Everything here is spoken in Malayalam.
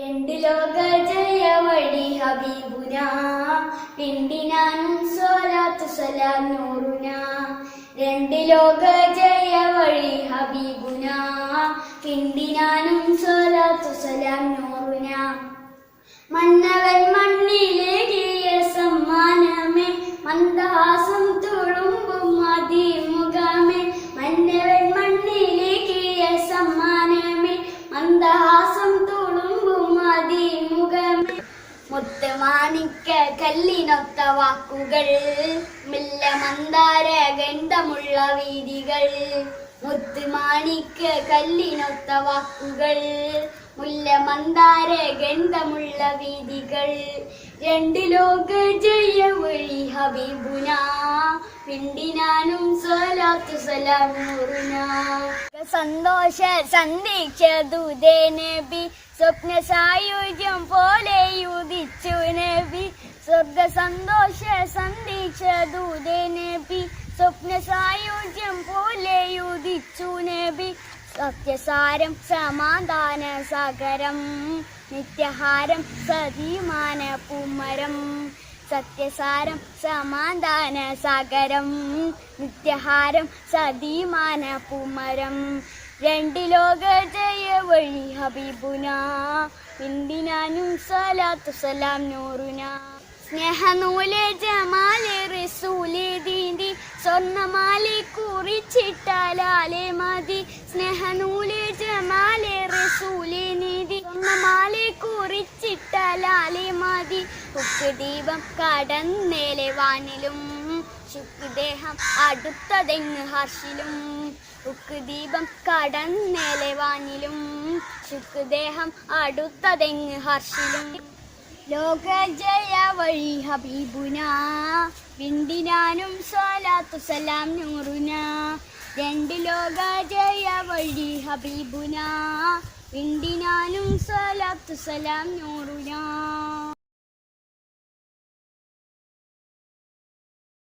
രണ്ട് ലോക ജയ വഴി ഹബീബുന സ്വലാത്തു സലാം ഹബീബുന. പിണ്ടിനാനും സ്വലാത്തു സലാം നൂറുന. മന്നവൻ മുത്തുമാണിക്ക കല്ലിനൊത്ത വാക്കുകൾ മെല്ല മന്ദാര ഗന്ധമുള്ള വീതികൾ. മുത്തുമാണിക്ക കല്ലിനൊത്ത വാക്കുകൾ മുല്ല മന്ദാര ഗന്ധമുള്ള വീതികൾ. രണ്ട് ലോക ജയ വഴി ഹബീബുന പിണ്ടിനാനും സ്വലാത്തു സലാമൂറുന സന്തോഷ സന്ദേശ ദൂതേ നബി. സ്വപ്ന സായുജ്യം പോലെ ഉദിച്ചു നബി. സ്വർഗ സന്തോഷ ദൂതേ നബി. സ്വപ്ന സായുജ്യം പോലെ ഉദിച്ചു നബി. സത്യസാരം സമാധാന സാഗരം. നിത്യഹാരം സതീമാന പൂമരം സത്യസാരം സമാധാന സാഗരം നിത്യഹാരം സതീമാന പൂമരം രണ്ട് ലോക ജയ വഴി ഹബീബുന പിന്തിനാനും സലാത്തു സലാം നൂറുന. സ്നേഹനൂലെ ജമാലെ റസൂലെ ദീന്തി സ്വർണമാലെ കുറിച്ചിട്ടാലാലെ മതി. സ്നേഹനൂലെ ജമാലെ റസൂലെ നീതി സ്വർണമാലെ കുറിച്ചിട്ടാലാലെ മതി. ഉക്ക് ദീപം കടന്നേലെ വാനിലും ശുക്ദേഹം അടുത്തതെങ്ങ് ഹർഷിലും. ദീപം കടന്നേലെ വാനിലും ശുക്ദേഹം അടുത്തതെങ്ങ് ഹർഷിലും. ലോക ജയ വഴി ഹബീബുന വിണ്ടിനാനും സ്വലാത്തു സലാം നൂറുന. രണ്ട് ലോക ജയ വഴി ഹബീബുന. വിണ്ടിനാനും സ്വലാത്തു സലാം നൂറുന.